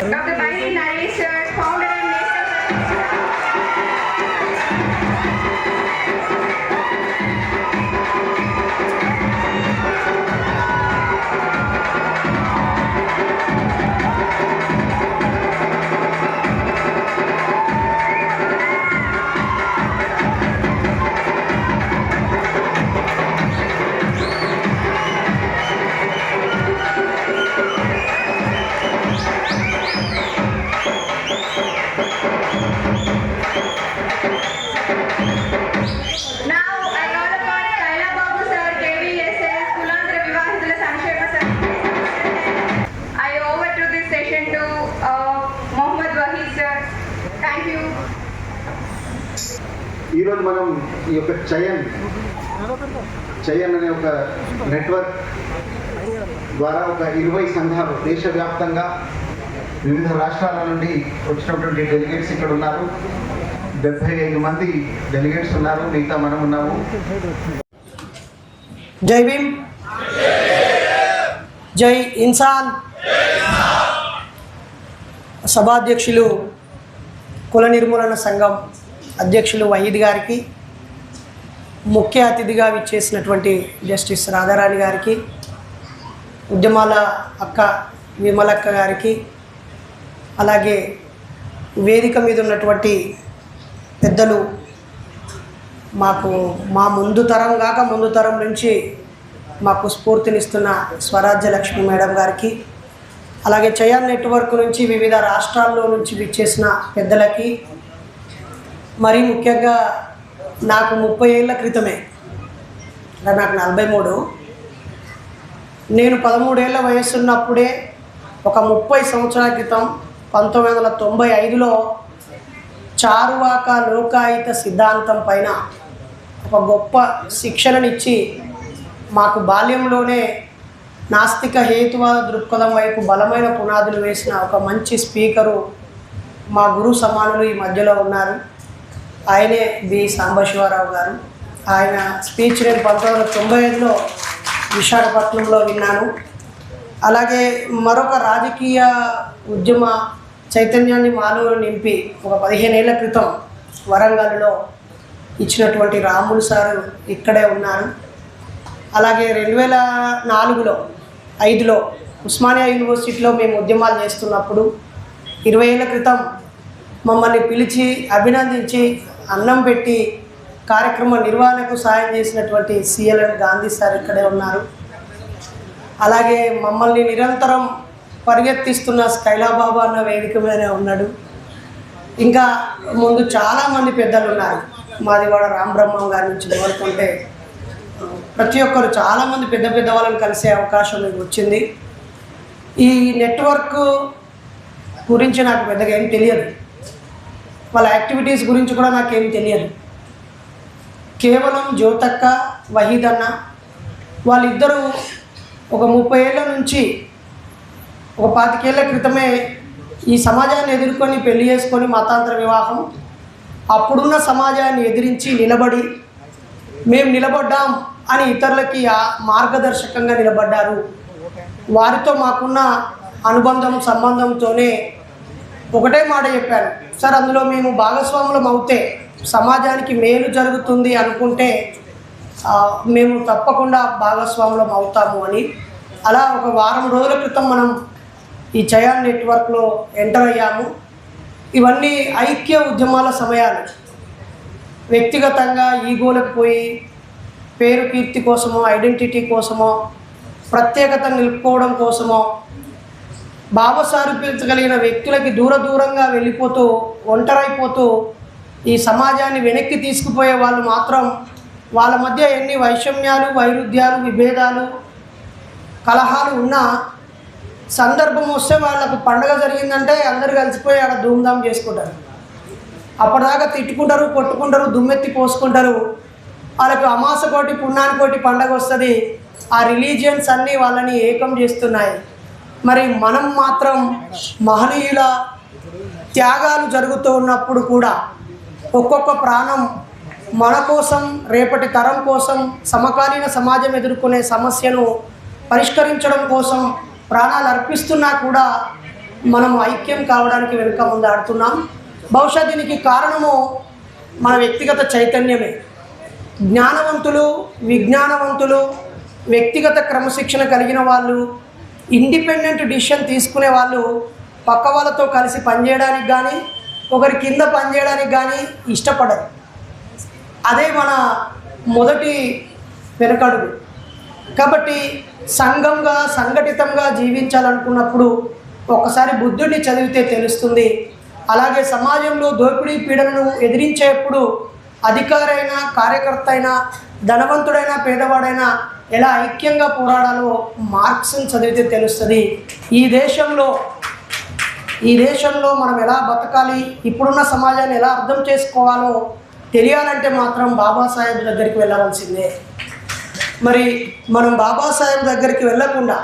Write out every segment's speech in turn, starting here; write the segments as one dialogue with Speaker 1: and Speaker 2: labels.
Speaker 1: Dr. Bhairi Naresh, founder
Speaker 2: ఈరోజు మనం ఈ యొక్క చయన్ చయన్ అనే ఒక నెట్వర్క్ ద్వారా ఒక ఇరవై సంఘాలు దేశవ్యాప్తంగా వివిధ రాష్ట్రాల నుండి వచ్చినటువంటి డెలిగేట్స్ ఇక్కడ ఉన్నారు. డెబ్బై ఐదు మంది డెలిగేట్స్ ఉన్నారు. మిగతా మనం ఉన్నాము.
Speaker 3: జై భీమ్. జై ఇన్సాన్. సభాధ్యక్షులు కుల నిర్మూలన సంఘం. అధ్యక్షులు వహీద్ గారికి ముఖ్య అతిథిగా విచ్చేసినటువంటి జస్టిస్ రాధారాణి గారికి ఉద్యమాల అక్క విమలక్క గారికి అలాగే వేదిక మీద ఉన్నటువంటి పెద్దలు మాకు మా ముందు తరం కాక ముందు తరం నుంచి మాకు స్ఫూర్తినిస్తున్న స్వరాజ్య లక్ష్మి మేడం గారికి అలాగే చయాన్ నెట్వర్క్ నుంచి వివిధ రాష్ట్రాల్లో నుంచి విచ్చేసిన పెద్దలకి మరీ ముఖ్యంగా నాకు ముప్పై ఏళ్ళ క్రితమే. నాకు నలభై మూడు. నేను పదమూడేళ్ళ వయసు ఉన్నప్పుడే ఒక ముప్పై సంవత్సరాల క్రితం పంతొమ్మిది వందల తొంభై ఐదులో చారువాక లోకాయుత సిద్ధాంతం పైన ఒక గొప్ప శిక్షణనిచ్చి మాకు బాల్యంలోనే నాస్తిక హేతువాద దృక్పథం వైపు బలమైన పునాదులు వేసిన ఒక మంచి స్పీకరు మా గురు సమానులు ఈ మధ్యలో ఉన్నారు. ఆయనే బి సాంబశివరావు గారు. ఆయన స్పీచ్ నేను పంతొమ్మిది వందల తొంభై ఐదులో విశాఖపట్నంలో విన్నాను. అలాగే మరొక రాజకీయ ఉద్యమ చైతన్యాన్ని మాలో నింపి ఒక పదిహేనేళ్ళ క్రితం వరంగల్లో ఇచ్చినటువంటి రాములు సారు ఇక్కడే ఉన్నారు. అలాగే రెండు వేల నాలుగులో ఐదులో ఉస్మానియా యూనివర్సిటీలో మేము ఉద్యమాలు చేస్తున్నప్పుడు ఇరవై ఏళ్ళ క్రితం మమ్మల్ని పిలిచి అభినందించి అన్నం పెట్టి కార్యక్రమ నిర్వహణకు సాయం చేసినటువంటి సిఎల్ఎన్ గాంధీ సార్ ఇక్కడే ఉన్నారు. అలాగే మమ్మల్ని నిరంతరం పరిగెత్తిస్తున్న స్కైలాబాబా అన్న వేదిక మీదనే ఉన్నాడు. ఇంకా ముందు చాలామంది పెద్దలు ఉన్నారు. మాదివాడ రామబ్రహ్మం గారి నుంచి మొదలుకుంటే ప్రతి ఒక్కరు చాలామంది పెద్ద పెద్ద వాళ్ళని కలిసే అవకాశం మీకు వచ్చింది. ఈ నెట్వర్క్ గురించి నాకు పెద్దగా ఏం తెలియదు. వాళ్ళ యాక్టివిటీస్ గురించి కూడా నాకేం తెలియదు. కేవలం జ్యోతక్క వహీదన్న వాళ్ళిద్దరూ ఒక ముప్పై ఏళ్ళ నుంచి ఒక పాతికేళ్ళ క్రితమే ఈ సమాజాన్ని ఎదుర్కొని పెళ్ళి చేసుకొని మతాంతర వివాహం అప్పుడున్న సమాజాన్ని ఎదిరించి నిలబడి మేము నిలబడ్డాం అని ఇతరులకి మార్గదర్శకంగా నిలబడ్డారు. వారితో మాకున్న అనుబంధం సంబంధంతోనే ఒకటే మాట చెప్పాను. సార్ అందులో మేము భాగస్వాములం అవుతే సమాజానికి మేలు జరుగుతుంది అనుకుంటే మేము తప్పకుండా భాగస్వాములం అవుతాము అని. అలా ఒక వారం రోజుల క్రితం మనం ఈ చయాన్ నెట్వర్క్లో ఎంటర్ అయ్యాము. ఇవన్నీ ఐక్య ఉద్యమాల సమయాలు. వ్యక్తిగతంగా ఈగోలకు పోయి పేరు కీర్తి కోసమో ఐడెంటిటీ కోసమో ప్రత్యేకత నిలుపుకోవడం కోసమో భావసారూప్యతగలిగిన వ్యక్తులకి దూర దూరంగా వెళ్ళిపోతూ ఒంటరైపోతూ ఈ సమాజాన్ని వెనక్కి తీసుకుపోయే వాళ్ళు మాత్రం వాళ్ళ మధ్య ఎన్ని వైషమ్యాలు వైరుధ్యాలు విభేదాలు కలహాలు ఉన్నా సందర్భం వస్తే వాళ్ళకు పండగ జరిగిందంటే అందరు కలిసిపోయి ఆడ ధూమ్ధాం చేసుకుంటారు. అప్పటిదాకా తిట్టుకుంటారు కొట్టుకుంటారు దుమ్మెత్తి పోసుకుంటారు. వాళ్ళకు అమాస కోటి పుణ్యాని కోటి పండగ వస్తుంది. ఆ రిలీజియన్స్ అన్నీ వాళ్ళని ఏకం చేస్తున్నాయి. మరి మనం మాత్రం మహనీయుల త్యాగాలు జరుగుతూ ఉన్నప్పుడు కూడా ఒక్కొక్క ప్రాణం మన కోసం రేపటి తరం కోసం సమకాలీన సమాజం ఎదుర్కొనే సమస్యను పరిష్కరించడం కోసం ప్రాణాలు అర్పిస్తున్నా కూడా మనం ఐక్యం కావడానికి వెనుక ముందాడుతున్నాం బహుశా దీనికి కారణము మన వ్యక్తిగత చైతన్యమే. జ్ఞానవంతులు విజ్ఞానవంతులు వ్యక్తిగత క్రమశిక్షణ కలిగిన వాళ్ళు ఇండిపెండెంట్ డిసిషన్ తీసుకునే వాళ్ళు పక్క వాళ్ళతో కలిసి పనిచేయడానికి కానీ ఒకరి కింద పనిచేయడానికి కానీ ఇష్టపడరు. అదే మన మొదటి వెనకడుగు. కాబట్టి సంఘంగా సంఘటితంగా జీవించాలనుకున్నప్పుడు ఒకసారి బుద్ధుడిని చదివితే తెలుస్తుంది. అలాగే సమాజంలో దోపిడీ పీడనను ఎదిరించేప్పుడు అధికారైన కార్యకర్త అయినా ధనవంతుడైనా పేదవాడైనా ఎలా ఐక్యంగా పోరాడాలో మార్క్స్ని చదివితే తెలుస్తుంది. ఈ దేశంలో ఈ దేశంలో మనం ఎలా బతకాలి ఇప్పుడున్న సమాజాన్ని ఎలా అర్థం చేసుకోవాలో తెలియాలంటే మాత్రం బాబాసాహెబ్ దగ్గరికి వెళ్ళవలసిందే. మరి మనం బాబాసాహెబ్ దగ్గరికి వెళ్ళకుండా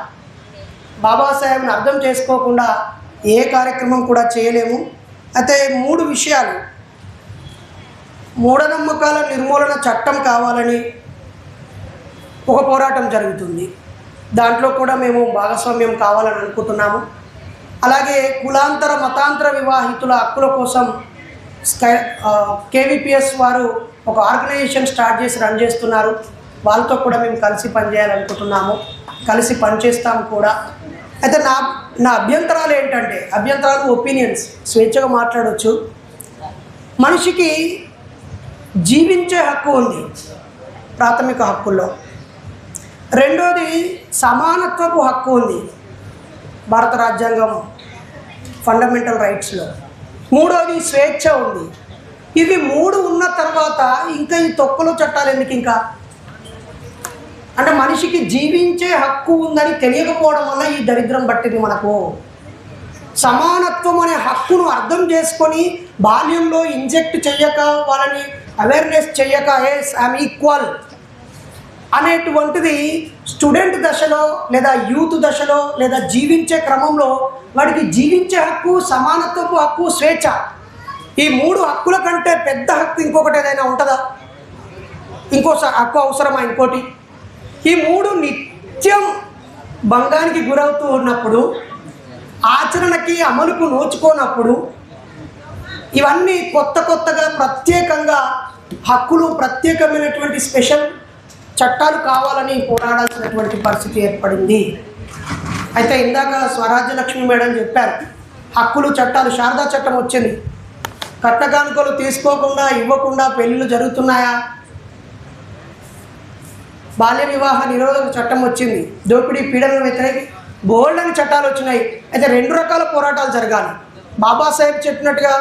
Speaker 3: బాబాసాహెబ్ని అర్థం చేసుకోకుండా ఏ కార్యక్రమం కూడా చేయలేము. అయితే మూడు విషయాలు. మూఢనమ్మకాల నిర్మూలన చట్టం కావాలని ఒక పోరాటం జరుగుతుంది. దాంట్లో కూడా మేము భాగస్వామ్యం కావాలని అనుకుంటున్నాము. అలాగే కులాంతర మతాంతర వివాహితుల హక్కుల కోసం స్కై కేవీపీఎస్ వారు ఒక ఆర్గనైజేషన్ స్టార్ట్ చేసి రన్ చేస్తున్నారు. వాళ్ళతో కూడా మేము కలిసి పనిచేయాలనుకుంటున్నాము. కలిసి పనిచేస్తాం కూడా. అయితే నా నా అభ్యంతరాలు ఏంటంటే అభ్యంతరాలు ఒపీనియన్స్ స్వేచ్ఛగా మాట్లాడవచ్చు మనిషికి జీవించే హక్కు ఉంది ప్రాథమిక హక్కుల్లో. రెండోది సమానత్వపు హక్కు ఉంది భారత రాజ్యాంగం ఫండమెంటల్ రైట్స్లో మూడోది స్వేచ్ఛ ఉంది. ఇవి మూడు ఉన్న తర్వాత ఇంకా ఈ తొక్కలు చట్టాలు ఎందుకు ఇంకా? అంటే మనిషికి జీవించే హక్కు ఉందని తెలియకపోవడం వల్ల ఈ దరిద్రం పట్టింది మనకు. సమానత్వం అనే హక్కును అర్థం చేసుకొని బాల్యంలో ఇంజెక్ట్ చేయక వాళ్ళని అవేర్నెస్ చేయక ఎస్ ఐఎమ్ ఈక్వల్ అనేటువంటిది స్టూడెంట్ దశలో లేదా యూత్ దశలో లేదా జీవించే క్రమంలో వాడికి జీవించే హక్కు సమానత్వపు హక్కు స్వేచ్ఛ. ఈ మూడు హక్కుల కంటే పెద్ద హక్కు ఇంకొకటి ఏదైనా ఉంటుందా? ఇంకో హక్కు అవసరమా ఇంకోటి? ఈ మూడు నిత్యం భంగానికి గురవుతూ ఉన్నప్పుడు ఆచరణకి అమలుకు నోచుకోనప్పుడు ఇవన్నీ కొత్త కొత్తగా ప్రత్యేకంగా హక్కులు ప్రత్యేకమైనటువంటి స్పెషల్ చట్టాలు కావాలని పోరాడాల్సినటువంటి పరిస్థితి ఏర్పడింది. అయితే ఇందాక స్వరాజ్యలక్ష్మి మేడం చెప్పారు హక్కులు చట్టాలు శారదా చట్టం వచ్చింది. కట్టకానుకలు తీసుకోకుండా ఇవ్వకుండా పెళ్ళిళ్ళు జరుగుతున్నాయా? బాల్య వివాహ నిరోధక చట్టం వచ్చింది. దోపిడీ పీడన వ్యతిరేక బోల్డ్ అని చట్టాలు వచ్చినాయి. అయితే రెండు రకాల పోరాటాలు జరగాలి. బాబాసాహెబ్ చెప్పినట్టుగా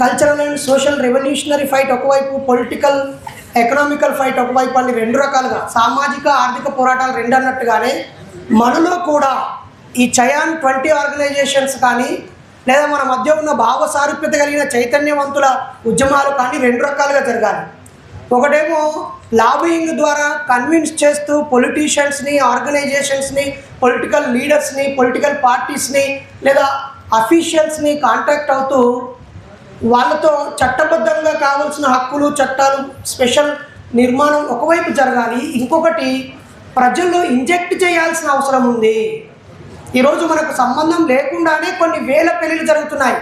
Speaker 3: cultural and social revolutionary fight ఒకవైపు పొలిటికల్ ఎకనామికల్ ఫైట్ ఒకవైపు అని రెండు రకాలుగా సామాజిక ఆర్థిక పోరాటాలు రెండు అన్నట్టుగానే మనలో కూడా ఈ చయాన్ ట్వంటీ ఆర్గనైజేషన్స్ కానీ లేదా మన మధ్య ఉన్న భావ సారూప్యత కలిగిన చైతన్యవంతుల ఉద్యమాలు కానీ రెండు రకాలుగా జరగాలి. ఒకటేమో లాబింగ్ ద్వారా కన్విన్స్ చేస్తూ పొలిటీషియన్స్ని ఆర్గనైజేషన్స్ని పొలిటికల్ లీడర్స్ని పొలిటికల్ పార్టీస్ని లేదా అఫీషియల్స్ని కాంటాక్ట్ అవుతూ వాళ్ళతో చట్టబద్ధంగా కావాల్సిన హక్కులు చట్టాలు స్పెషల్ నిర్మాణం ఒకవైపు జరగాలి ఇంకొకటి ప్రజల్లో ఇంజెక్ట్ చేయాల్సిన అవసరం ఉంది. ఈరోజు మనకు సంబంధం లేకుండానే కొన్ని వేల పెళ్ళిళ్ళు జరుగుతున్నాయి.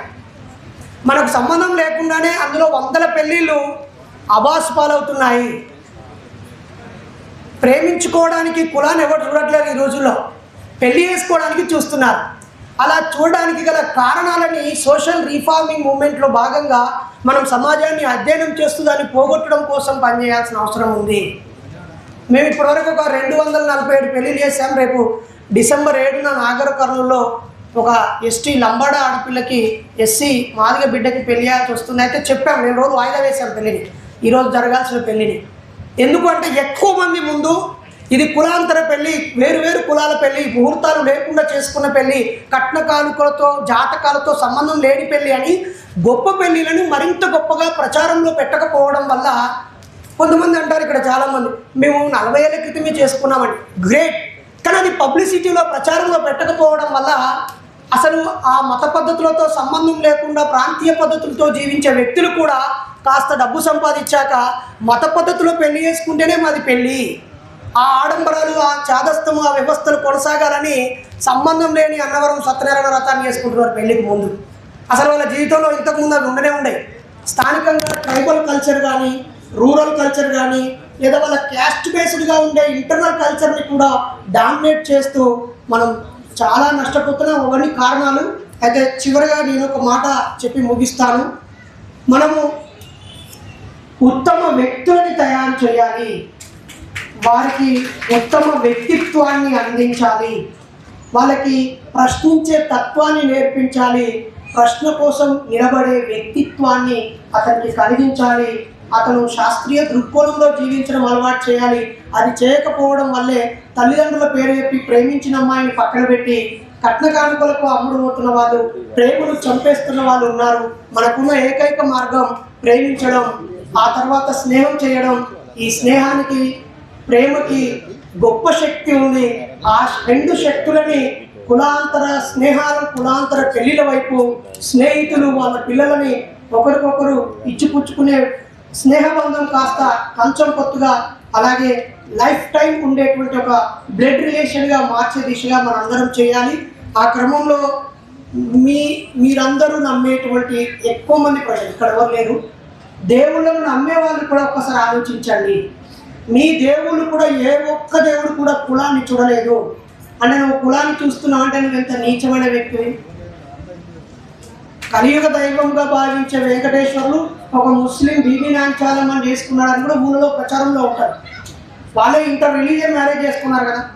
Speaker 3: మనకు సంబంధం లేకుండానే అందులో వందల పెళ్ళిళ్ళు అబాస్ పాలవుతున్నాయి. ప్రేమించుకోవడానికి కులాన్ని ఎవరు చూడట్లేదు ఈ రోజుల్లో. పెళ్ళి చేసుకోవడానికి చూస్తున్నారు. అలా చూడడానికి గల కారణాలని సోషల్ రీఫార్మింగ్ మూమెంట్లో భాగంగా మనం సమాజాన్ని అధ్యయనం చేస్తూ దాన్ని పోగొట్టడం కోసం పనిచేయాల్సిన అవసరం ఉంది. మేము ఇప్పటివరకు ఒక రెండు వందల నలభై ఏడు పెళ్ళి చేసాం రేపు డిసెంబర్ ఏడున నాగర్ కర్నూలులో ఒక ఎస్టీ లంబాడ ఆడపిల్లకి ఎస్సీ మాదిగ బిడ్డకి పెళ్ళి చేయాల్సి వస్తుంది. అయితే చెప్పాం నేను రోజు వాయిదా వేశాం పెళ్ళిని ఈరోజు జరగాల్సిన పెళ్ళిని ఎందుకంటే ఎక్కువ మంది ముందు ఇది కులాంతర పెళ్ళి వేరు వేరు కులాల పెళ్ళి ముహూర్తాలు లేకుండా చేసుకున్న పెళ్ళి కట్న కానుకలతో జాతకాలతో సంబంధం లేని పెళ్ళి అని గొప్ప పెళ్ళిలను మరింత గొప్పగా ప్రచారంలో పెట్టకపోవడం వల్ల కొంతమంది అంటారు ఇక్కడ చాలామంది మేము నలభై ఏళ్ళ క్రితమే చేసుకున్నామండి. గ్రేట్ కానీ అది పబ్లిసిటీలో ప్రచారంలో పెట్టకపోవడం వల్ల అసలు ఆ మత పద్ధతులతో సంబంధం లేకుండా ప్రాంతీయ పద్ధతులతో జీవించే వ్యక్తులు కూడా కాస్త డబ్బు సంపాదించాక మత పద్ధతిలో పెళ్ళి చేసుకుంటేనే మాది పెళ్ళి ఆ ఆడంబరాలు ఆ చాదస్తము ఆ వ్యవస్థలు కొనసాగాలని సంబంధం లేని అన్నవరం సత్యనారాయణ వ్రతాన్ని చేసుకుంటున్నారు పెళ్ళికి ముందు. అసలు వాళ్ళ జీవితంలో ఇంతకుముందు అవి ఉండనే ఉండే స్థానికంగా ట్రైబల్ కల్చర్ కానీ రూరల్ కల్చర్ కానీ లేదా వాళ్ళ క్యాస్ట్ బేస్డ్గా ఉండే ఇంటర్నల్ కల్చర్ని కూడా డామినేట్ చేస్తూ మనం చాలా నష్టపోతున్నాం అవన్నీ కారణాలు. అయితే చివరిగా నేను ఒక మాట చెప్పి ముగిస్తాను. మనము ఉత్తమ వ్యక్తులని తయారు చేయాలి. వారికి ఉత్తమ వ్యక్తిత్వాన్ని అందించాలి. వాళ్ళకి ప్రశ్నించే తత్వాన్ని నేర్పించాలి. ప్రశ్న కోసం నిలబడే వ్యక్తిత్వాన్ని అతనికి కలిగించాలి. అతను శాస్త్రీయ దృక్కోణంలో జీవించడం అలవాటు చేయాలి. అది చేయకపోవడం వల్లే తల్లిదండ్రుల పేరు చెప్పి ప్రేమించిన అమ్మాయిని పక్కన పెట్టి కట్న కానుకలకు అమ్ముడు వాళ్ళు ప్రేమను చంపేస్తున్న వాళ్ళు ఉన్నారు. మనకున్న ఏకైక మార్గం ప్రేమించడం ఆ తర్వాత స్నేహం చేయడం. ఈ స్నేహానికి ప్రేమకి గొప్ప శక్తి ఉంది ఆ రెండు శక్తులని కులాంతర స్నేహాలు కులాంతర పెళ్ళిల వైపు స్నేహితులు వాళ్ళ పిల్లలని ఒకరికొకరు ఇచ్చిపుచ్చుకునే స్నేహబంధం కాస్త కంచం పొత్తుగా అలాగే లైఫ్ టైం ఉండేటువంటి ఒక బ్లడ్ రిలేషన్గా మార్చే దిశగా మనందరం చేయాలి. ఆ క్రమంలో మీ మీరందరూ నమ్మేటువంటి ఎక్కువ మంది ప్రజలు ఇక్కడ ఎవరు లేరు. దేవుళ్ళను నమ్మే వాళ్ళు కూడా ఒక్కసారి ఆలోచించండి. మీ దేవుళ్ళు కూడా ఏ ఒక్క దేవుడు కూడా కులాన్ని చూడలేదు. అంటే నువ్వు కులాన్ని చూస్తున్నావు అంటే నువ్వు ఎంత నీచమైన వ్యక్తివి? కలియుగ దైవంగా భావించే వెంకటేశ్వర్లు ఒక ముస్లిం బీబీ నాంచాలం అని చేసుకున్నాడని కూడా ఊళ్ళో ప్రచారంలో ఉంటారు. వాళ్ళే ఇంటర్ రిలీజియన్ మ్యారేజ్ చేసుకున్నారు కదా.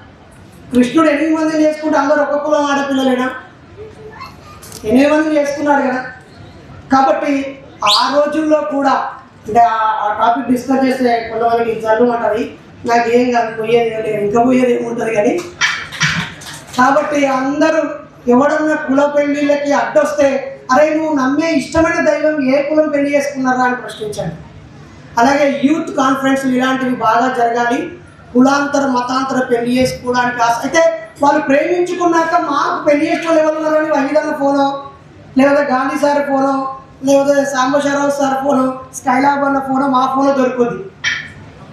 Speaker 3: కృష్ణుడు ఎనిమిది మందిని చేసుకుంటే అందరూ ఒక కులం ఆడపిల్లలేనా? ఎనిమిది మందిని చేసుకున్నాడు కదా. కాబట్టి ఆ రోజుల్లో కూడా అంటే ఆ- టాపిక్ డిస్కస్ చేస్తే కొంతమందికి జల్లు ఉంటుంది నాకు ఏం కాదు పోయేది లేదు. ఇంకా పోయేది ఏముంటుంది కానీ. కాబట్టి అందరూ ఎవడన్నా కుల పెళ్ళిళ్ళకి అడ్డొస్తే అరే నువ్వు నమ్మే ఇష్టమైన దైవం ఏ కులం పెళ్ళి చేసుకున్నారా అని ప్రశ్నించండి. అలాగే యూత్ కాన్ఫరెన్స్లు ఇలాంటివి బాగా జరగాలి. కులాంతర మతాంతర పెళ్ళి చేసుకోవడానికి ఆశ అయితే వాళ్ళు ప్రేమించుకున్నాక మాకు పెళ్ళి చేసుకోవాలి ఎవరు ఉన్నారని వహీదన్న ఫోనో లేదా గాంధీ సార్ ఫోనో లేకపోతే సాంబశివరావు సార్ ఫోను స్కైలాబ్ అన్న ఫోను మా ఫోను దొరుకుతుంది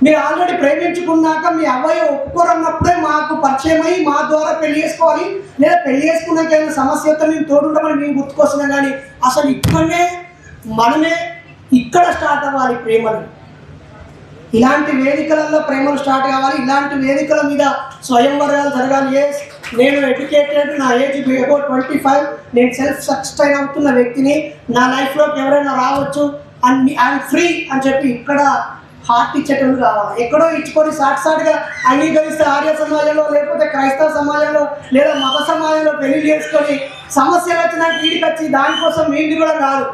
Speaker 3: మీరు ఆల్రెడీ ప్రేమించుకున్నాక మీ అబ్బాయి ఒప్పుకోరన్నప్పుడే మాకు పరిచయం అయ్యి మా ద్వారా పెళ్ళి చేసుకోవాలి. లేదా పెళ్ళి చేసుకున్నాక ఏదైనా సమస్య వస్తే మేము తోడుంటామని మేము గుర్తుకొస్తున్నాం కానీ అసలు ఇక్కడనే మనమే ఇక్కడ స్టార్ట్ అవ్వాలి ప్రేమలు. ఇలాంటి వేదికలలో ప్రేమలు స్టార్ట్ కావాలి. ఇలాంటి వేదికల మీద స్వయంవరాలు జరగాలి. ఏ నేను ఎడ్యుకేటెడ్ నా ఏజ్ బిలో ట్వంటీ ఫైవ్ నేను సెల్ఫ్ సస్టైన్ అవుతున్న వ్యక్తిని నా లైఫ్లోకి ఎవరైనా రావచ్చు అండ్ ఐఎమ్ ఫ్రీ అని చెప్పి ఇక్కడ హార్ట్ ఇచ్చేటోళ్ళు కావాలి. ఎక్కడో ఇచ్చుకొని సాట్ సాట్గా అంగీకరిస్తే ఆర్య సమాజంలో లేకపోతే క్రైస్తవ సమాజంలో లేదా మత సమాజంలో పెళ్ళి చేసుకొని సమస్యలు వచ్చినా వీడికి వచ్చి దానికోసం వీడి కూడా కాదు.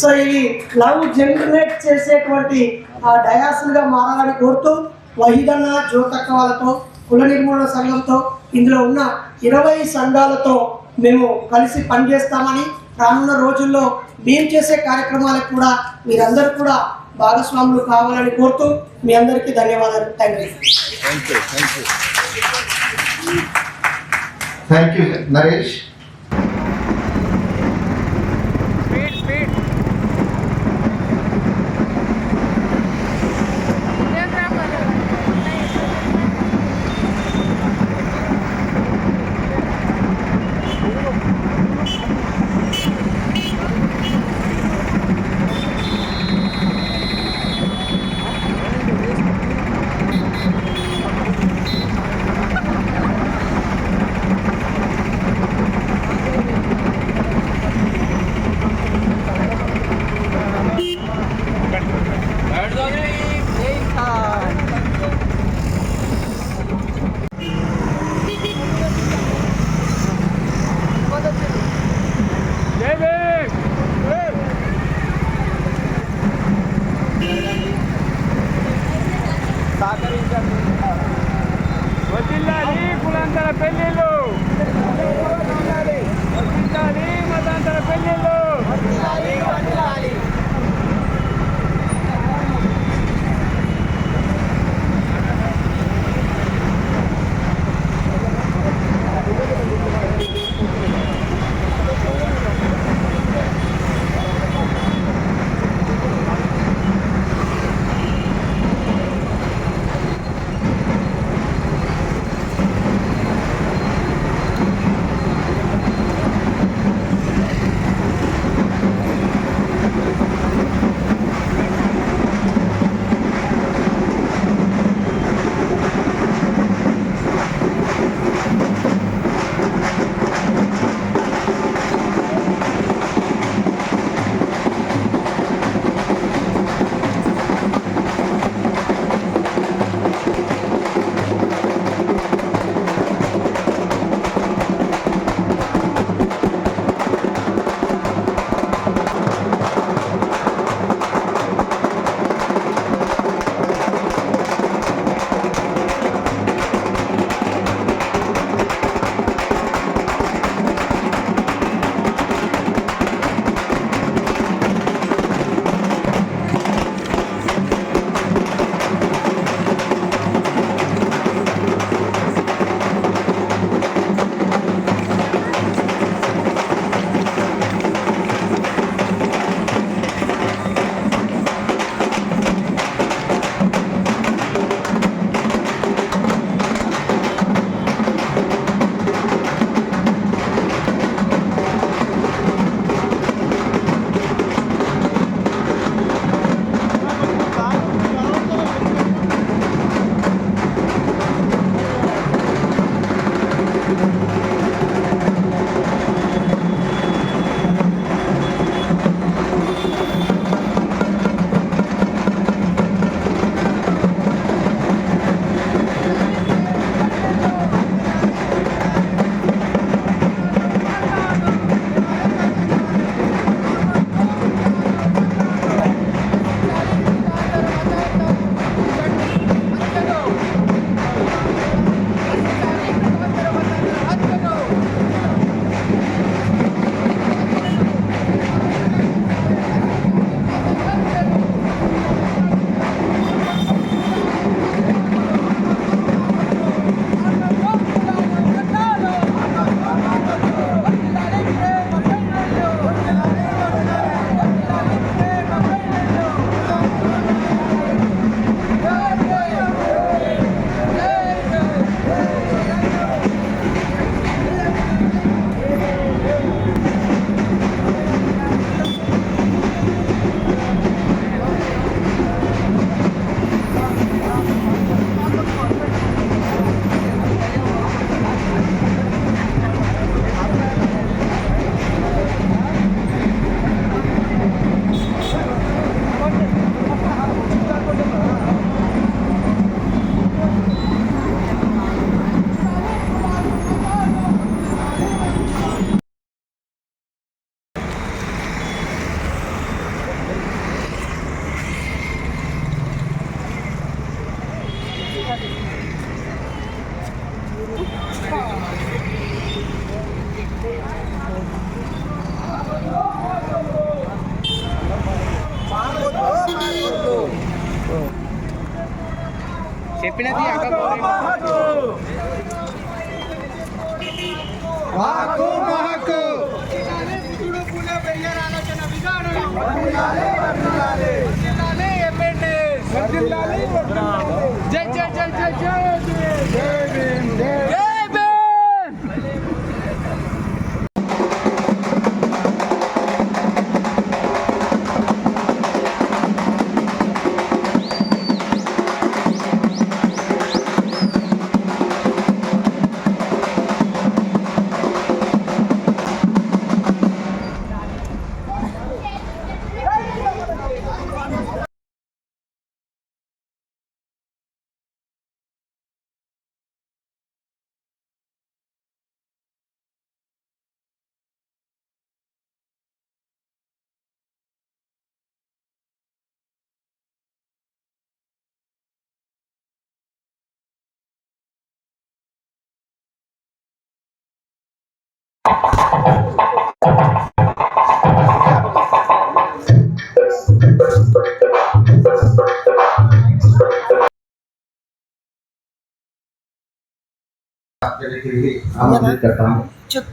Speaker 3: సో ఇది లవ్ జనరేట్ చేసేటువంటి ఆ డయాసులుగా మారాలని కోరుతూ వహిదన్న జ్యోతక్క వాళ్ళతో కుల నిర్మూలన సంఘంతో ఇందులో ఉన్న ఇరవై సంఘాలతో మేము కలిసి పనిచేస్తామని రానున్న రోజుల్లో మేము చేసే కార్యక్రమాలకు కూడా మీరందరూ కూడా భాగస్వాములు కావాలని కోరుతూ మీ అందరికీ ధన్యవాదాలు. Thank you
Speaker 2: thank you Naresh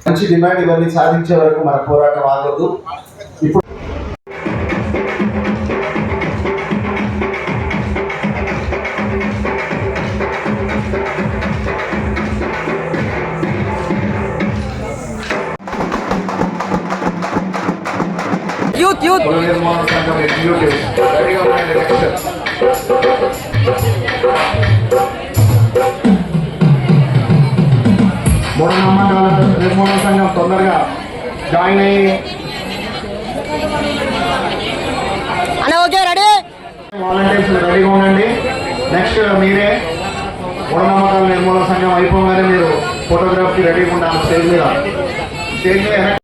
Speaker 2: మంచి డిమాండ్ ఇవన్నీ సాధించే వరకు మన పోరాటం ఆగదు ఇప్పుడు
Speaker 3: యూత్ యూత్.
Speaker 2: కుల నిర్మాణ సంఘం మూఢ నమ్మకాల నిర్మూలన సంఘం తొందరగా జాయిన్ అయ్యి వాలంటీర్స్ రెడీగా ఉండండి. నెక్స్ట్ మీరే మూఢనమ్మకాల నిర్మూలన సంఘం అయిపోగానే మీరు ఫోటోగ్రాఫ్కి రెడీగా ఉండాలి స్టేజ్ మీద. స్టేజ్ మీద